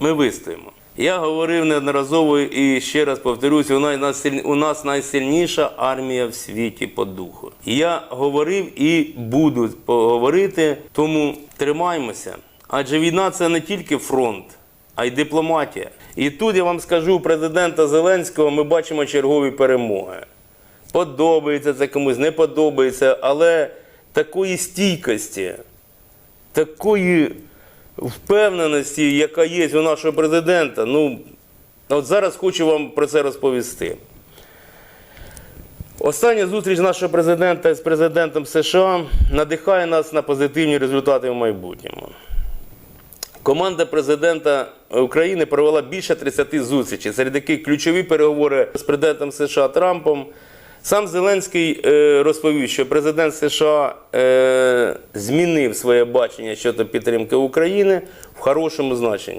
Ми вистоїмо. Я говорив неодноразово і ще раз повторюсь, у нас, найсильніша армія в світі по духу. Я говорив і буду говорити, тому тримаймося. Адже війна це не тільки фронт, а й дипломатія. І тут я вам скажу, у президента Зеленського ми бачимо чергові перемоги. Подобається це комусь, не подобається, але такої стійкості, такої впевненості, яка є у нашого президента, ну, от зараз хочу вам про це розповісти. Остання зустріч нашого президента з президентом США надихає нас на позитивні результати в майбутньому. Команда президента України провела більше 30 зустрічей, серед яких ключові переговори з президентом США Трампом. Сам Зеленський е, розповів, що президент США е, змінив своє бачення щодо підтримки України в хорошому значенні.